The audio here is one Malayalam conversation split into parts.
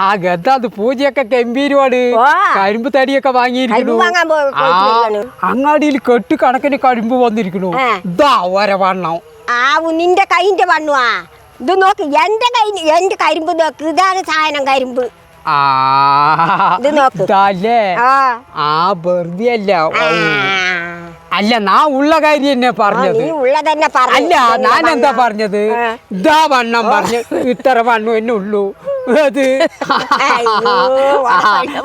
ആ ഗദ്ദ അത് പൂജയൊക്കെ ഗംഭീരമാണ്. കരിമ്പ് തടിയൊക്കെ ആ, അങ്ങാടിയിൽ കെട്ട് കണക്കിന് കരിമ്പ് വന്നിരിക്കുന്നു. ഇതാ ഇതാ ഒരവണ്ണം ആ നിന്റെ കൈന്റെ വണ്ണുവാ. ഇത് നോക്ക് എന്റെ കൈ എന്റെ കരിമ്പ് നോക്ക്. ഇതാണ് സാധനം കരിമ്പ്. ആ. വെറുതെ അല്ല. അല്ല നാ ഉള്ള കാര്യം തന്നെ പറഞ്ഞത് അല്ല ഞാൻ എന്താ പറഞ്ഞത്. ഇതാ വണ്ണം പറഞ്ഞു ഇത്ര വണ്ണം എന്നെ ഉള്ളൂ.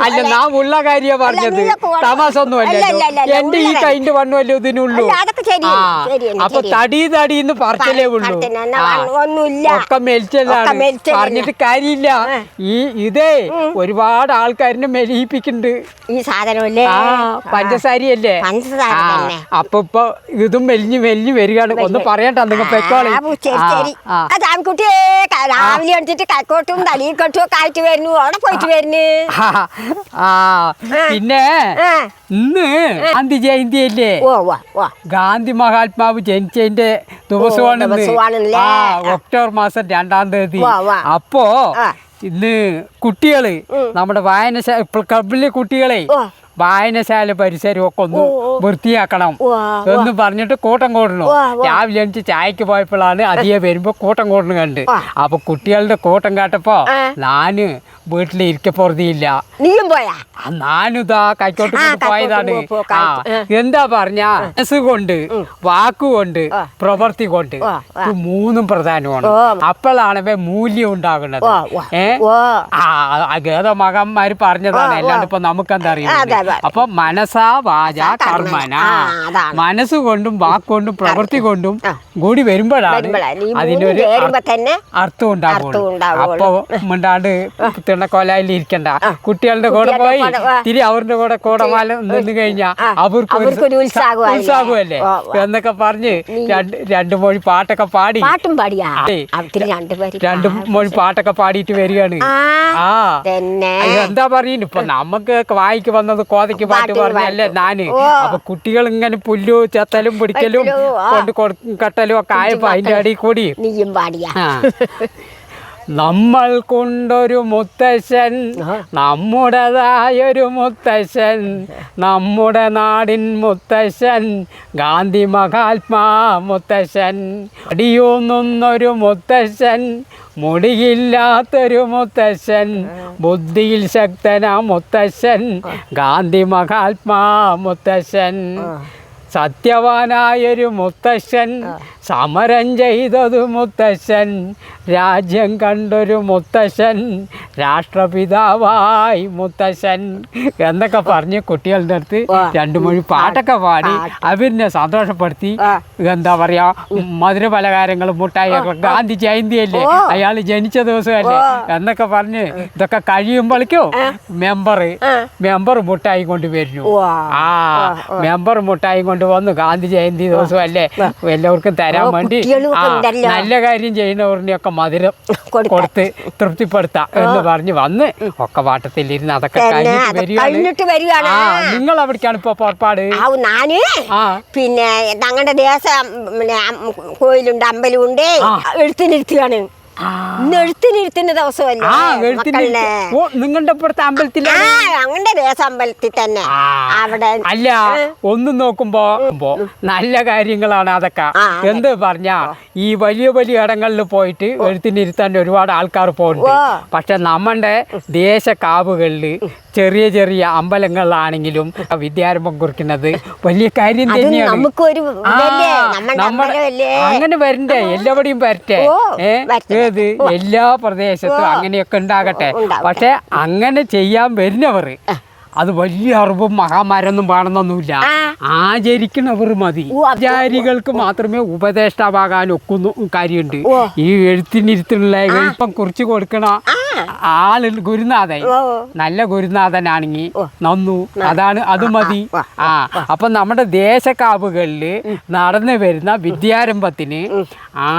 അല്ല നാ ഉള്ള കാര്യ പറഞ്ഞത്. തമാശ ഒന്നും അല്ല, എന്റെ ഈ കൈന്റെ വണ്ണമല്ലേ ഇതിനുള്ളൂ? അപ്പൊ തടി തടി എന്ന് പറച്ചലേ ഉള്ളൂ. ഒക്കെ ഒക്കെ പറഞ്ഞിട്ട് കാര്യമില്ല. ഈ ഇതേ ഒരുപാട് ആൾക്കാരിനെ മെലിയിപ്പിക്കുന്നുണ്ട്. ഈ സാധനമല്ലേ? ആ പഞ്ചസാരിയല്ലേ? പഞ്ചസാര അപ്പൊ ഇപ്പൊ ഇതും മെലിഞ്ഞ് മെലിഞ്ഞ് വരികയാണ്. ഒന്ന് പറയണ്ട നിങ്ങൾ പെക്കോളി. രാവിലെ കൈക്കോട്ടും തലയിൽ കെട്ടും ഒക്കെ ആയിട്ട് വരുന്നു അവിടെ പോയിട്ട് വരുന്നു. ആ, പിന്നെ. ഇന്ന് ഗാന്ധി ജയന്തി അല്ലേ ഗാന്ധി മഹാത്മാവ് ജനിച്ചതിന്റെ ദിവസമാണ് ആ ഒക്ടോബർ മാസം രണ്ടാം തീയതി. അപ്പോ. ഇന്ന് കുട്ടികൾ നമ്മുടെ വായന ക്ലബിലെ കുട്ടികളെ. വായനശാല പരിസരമൊക്കെ ഒന്ന്. വൃത്തിയാക്കണം എന്ന് പറഞ്ഞിട്ട് കൂട്ടം കൂടണു. രാവിലെ എനിക്ക് ചായക്ക് പോയപ്പോഴാണ് അധികം വരുമ്പോ കൂട്ടം കൂടണ കണ്ട്. അപ്പൊ കുട്ടികളുടെ കൂട്ടം കേട്ടപ്പോ ആ. വീട്ടിൽ ഇരിക്കപ്പുറതിയില്ല നീയും പോയാ? ഞാനിതാ കൈക്കോട്ട് പോയതാണ്. എന്താ പറഞ്ഞ? മനസ്സുകൊണ്ട് വാക്കുകൊണ്ട്. പ്രവൃത്തി കൊണ്ട്. ഇത് മൂന്നും പ്രധാനമാണ്. അപ്പോഴാണ് മൂല്യം ഉണ്ടാകുന്നത്. ഏ? ഗേത മകന്മാര് പറഞ്ഞതാണ്. അല്ലാണ്ട് ഇപ്പൊ നമുക്കെന്താ എന്താ അറിയുന്നത്. അപ്പൊ മനസ്സാ വാച കർമ്മന. മനസ്സുകൊണ്ടും വാക്കുകൊണ്ടും പ്രവൃത്തി കൊണ്ടും കൂടി വരുമ്പോഴാണ് അതിന്റെ ഒരു മൂന്ന് അതിനൊരു അർത്ഥം ഉണ്ടാകുന്നത്. അപ്പൊ മിണ്ടാണ്ട് തിണ്ണക്കൊലായിൽ ഇരിക്കണ്ട. കുട്ടികളുടെ കൂടെ പോയി തിരി അവരുടെ കൂടെ കൂടമാല നിന്ന് കഴിഞ്ഞാ അവർക്ക് ഒരു ഉത്സാഹമല്ലേ? എന്നൊക്കെ പറഞ്ഞ് രണ്ട് മൊഴി പാട്ടൊക്കെ പാടി. പാട്ടും പാടിയാ? രണ്ട് മൊഴി പാട്ടൊക്കെ പാടിയിട്ട് വരികയാണ്. ആ എന്താ പറയുന്നു? ഇപ്പൊ നമുക്ക് വായിക്ക് വന്നത് കോതയ്ക്ക് പാട്ട് പറഞ്ഞല്ലേ. ഞാൻ? അപ്പൊ കുട്ടികൾ ഇങ്ങനെ പുല്ലു ചെത്തലും പിടിക്കലും കൊണ്ട് കൊടുക്കും കട്ടലും ഒക്കെ ആയപ്പോ അതിന്റെ അടിയിൽ കൂടി. നീയും പാടിയാ. നമ്മൾ കൊണ്ടൊരു മുത്തശ്ശൻ നമ്മുടേതായൊരു മുത്തശ്ശൻ നമ്മുടെ നാടിൻ മുത്തശ്ശൻ ഗാന്ധി മഹാത്മാ മുത്തശ്ശൻ. അടിയൂന്നൊന്നൊരു മുത്തശ്ശൻ മുടിയില്ലാത്തൊരു മുത്തശ്ശൻ ബുദ്ധിയിൽ ശക്തന മുത്തശ്ശൻ ഗാന്ധി മഹാത്മാ മുത്തശ്ശൻ. സത്യവാനായൊരു മുത്തശ്ശൻ സമരം ചെയ്തതു മുത്തശ്ശൻ. രാജ്യം കണ്ടൊരു മുത്തശ്ശൻ. രാഷ്ട്രപിതാവായി മുത്തശ്ശൻ. എന്നൊക്കെ പറഞ്ഞ് കുട്ടികളുടെ അടുത്ത്. രണ്ടു മൊഴി പാട്ടൊക്കെ പാടി അവരിനെ സന്തോഷപ്പെടുത്തി. എന്താ പറയാ മധുര പലഹാരങ്ങളും മുട്ടായി ഗാന്ധി ജയന്തിയല്ലേ അല്ലേ അയാൾ ജനിച്ച ദിവസമല്ലേ? എന്നൊക്കെ പറഞ്ഞ് ഇതൊക്കെ കഴിയുമ്പോഴേക്കോ മെമ്പർ മെമ്പർ മുട്ടായി കൊണ്ട് വരുന്നു. ആ മെമ്പർ മുട്ടായി കൊണ്ട് വന്നു ഗാന്ധി ജയന്തി ദിവസമല്ലേ? എല്ലാവർക്കും തരാൻ ഓ, വേണ്ടി. നല്ല കാര്യം ചെയ്യുന്നവരിനെയൊക്കെ മധുരം. കൊടുത്ത് തൃപ്തിപ്പെടുത്താം എന്ന് പറഞ്ഞ് വന്ന് ഒക്കെ വാട്ടത്തിലിരുന്ന് അതൊക്കെ കഴിഞ്ഞിട്ട് വരികയാണ് നിങ്ങൾ എവിടേക്കാണ് ഇപ്പൊ പുറപ്പാട് ഞാൻ പിന്നെ ഞങ്ങളുടെ ദേശം പിന്നെ കോയിലുണ്ട് അമ്പലമുണ്ട്. എഴുത്തിനിരുത്തുകയാണ് എഴുത്തിനിരുത്തുന്ന ദിവസമല്ലേ ഓ നിങ്ങളുടെ ഇപ്പുറത്തെ ആ ദേശം അമ്പലത്തിൽ തന്നെ. അവിടെ. അല്ല ഒന്നും നോക്കുമ്പോ മ്പോ നല്ല കാര്യങ്ങളാണ് അതൊക്കെ. ആ, അതെ. എന്ത് പറഞ്ഞ ഈ വലിയ വലിയ ഇടങ്ങളിൽ പോയിട്ട് എഴുത്തിനിരുത്താൻ ഒരുപാട് ആൾക്കാർ പോകുന്നുണ്ട് ഓ. പക്ഷെ നമ്മുടെ ദേശക്കാവുകളിൽ ചെറിയ ചെറിയ അമ്പലങ്ങളിലാണെങ്കിലും വിദ്യാരംഭം കുറിക്കുന്നത് വലിയ കാര്യം തന്നെയാണ്. അങ്ങനെ വരണ്ടേ? എല്ലാവടെയും വരട്ടെ. ഏത്? എല്ലാ പ്രദേശത്തും. അങ്ങനെയൊക്കെ ഉണ്ടാകട്ടെ. പക്ഷെ അങ്ങനെ ചെയ്യാൻ വരുന്നവർ അത് വലിയ അറിവും മഹാമാരൊന്നും വേണമെന്നൊന്നുമില്ല ആചരിക്കുന്നവർ ആചരിക്കണവർ മതി. ആചാരികൾക്ക് മാത്രമേ ഉപദേഷ്ടാവാകാൻ ഒക്കുന്നു കാര്യമുണ്ട്. ഈ എഴുത്തിനിരുത്തിനുള്ള എളുപ്പം കുറിച്ച് കൊടുക്കണ ആൾ ഗുരുനാഥൻ. നല്ല ഗുരുനാഥനാണെങ്കിൽ നന്നു. അതാണ് അത് മതി. ആ അപ്പൊ നമ്മുടെ ദേശക്കാവുകളിൽ നടന്നു വരുന്ന വിദ്യാരംഭത്തിന്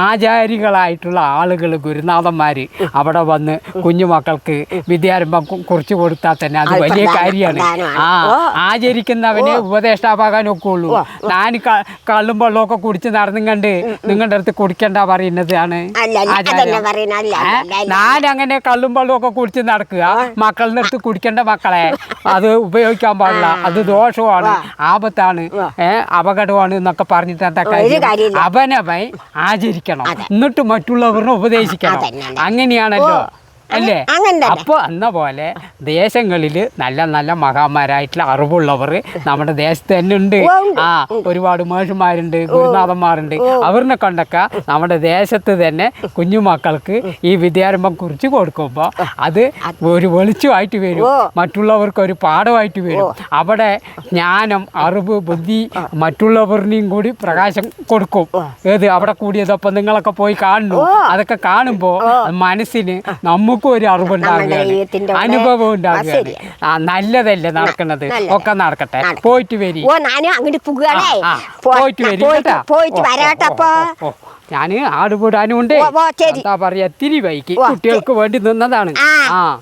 ആചാരികളായിട്ടുള്ള ആളുകൾ ഗുരുനാഥന്മാര് അവിടെ വന്ന് കുഞ്ഞുമക്കൾക്ക് വിദ്യാരംഭം കുറിച്ചു കൊടുത്താൽ തന്നെ അത് വലിയ കാര്യമാണ്. ആ ആചരിക്കുന്നവനെ ഉപദേഷ്ടാവാകാൻ ഒക്കെയുള്ളൂ ഞാൻ കള്ളും വെള്ളമൊക്കെ കുടിച്ച് നടന്നും കണ്ട് നിങ്ങളുടെ അടുത്ത് കുടിക്കണ്ട പറയുന്നതാണ് ഞാൻ അങ്ങനെ കള്ളും ആടും വെള്ളവും ഒക്കെ കുടിച്ച് നടക്കുക. മക്കളുടെ അടുത്ത് കുടിക്കേണ്ട മക്കളെ. അത് ഉപയോഗിക്കാൻ പാടില്ല. അത് ദോഷമാണ് ആപത്താണ് ഏഹ് അപകടമാണ് എന്നൊക്കെ പറഞ്ഞിട്ട് എന്താ കാര്യം. അവനവൻ ആചരിക്കണം. എന്നിട്ട് മറ്റുള്ളവരെ ഉപദേശിക്കണം. അങ്ങനെയാണല്ലോ. അല്ലേ. അന്ന എന്ന പോലെ ദേശങ്ങളിൽ നല്ല നല്ല മഹാന്മാരായിട്ടുള്ള അറിവുള്ളവർ നമ്മുടെ ദേശത്ത് തന്നെ ഉണ്ട്. ആ ഒരുപാട് മേഷന്മാരുണ്ട് ഗുരുനാഥന്മാരുണ്ട്. അവരിനെ കൊണ്ടൊക്കെ നമ്മുടെ ദേശത്ത് തന്നെ കുഞ്ഞുമക്കൾക്ക് ഈ വിദ്യാരംഭം കുറിച്ച് കൊടുക്കുമ്പോൾ അത് ഒരു വെളിച്ചമായിട്ട് വരും. മറ്റുള്ളവർക്ക് ഒരു പാഠമായിട്ട് വരും. അവിടെ ജ്ഞാനം അറിവ് ബുദ്ധി മറ്റുള്ളവരിനെയും കൂടി പ്രകാശം കൊടുക്കും. ഏത്? അവിടെ കൂടിയതപ്പം നിങ്ങളൊക്കെ പോയി കാണുന്നു. അതൊക്കെ കാണുമ്പോൾ മനസ്സിന് നമുക്കും ഒരു അറിവുണ്ടാകുകയാണ് ദൈവത്തിന്റെ കൂടെ. അനുഭവം ആ, ഉണ്ടാകുകയാണ് ആ നല്ലതല്ലേ നടക്കുന്നത്? ഒക്കെ നടക്കട്ടെ. പോയിട്ട് വരി. ഓ ഞാനും അങ്ങോട്ട് പോകുകയാണേ പോയിട്ട് വരി പോയിട്ട് വരാട്ടപ്പോ. ഞാൻ ആട് വിടാനും ഉണ്ട്. എന്താ പറയാ തിരി വൈകി. കുട്ടികൾക്ക് വേണ്ടി നിന്നതാണ്. ആ.